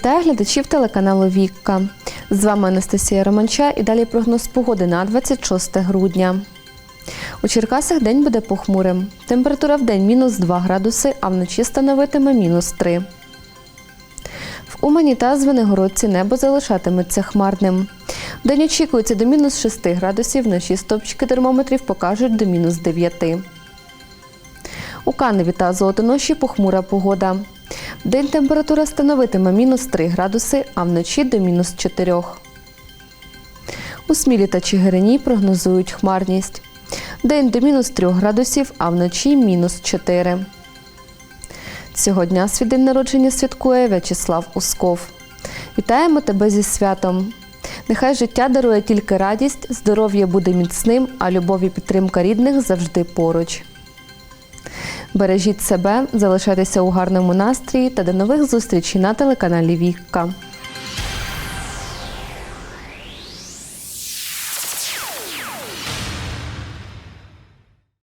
Вітаю глядачів телеканалу Вікка. З вами Анастасія Романча і далі прогноз погоди на 26 грудня. У Черкасах день буде похмурим. Температура в день мінус 2 градуси, а вночі становитиме мінус 3. В Умані та Звенигородці небо залишатиметься хмарним. День очікується до мінус 6 градусів, вночі стопчики термометрів покажуть до мінус 9. У Каневі та Золотоноші похмура погода. Вдень температура становитиме мінус 3 градуси, а вночі до мінус 4. У Смілі та Чигирині прогнозують хмарність. День до мінус 3 градусів, а вночі мінус 4. Цього дня свій день народження святкує В'ячеслав Усков. Вітаємо тебе зі святом! Нехай життя дарує тільки радість, здоров'я буде міцним, а любов і підтримка рідних завжди поруч. Бережіть себе, залишайтеся у гарному настрої та до нових зустрічей на телеканалі Вікка.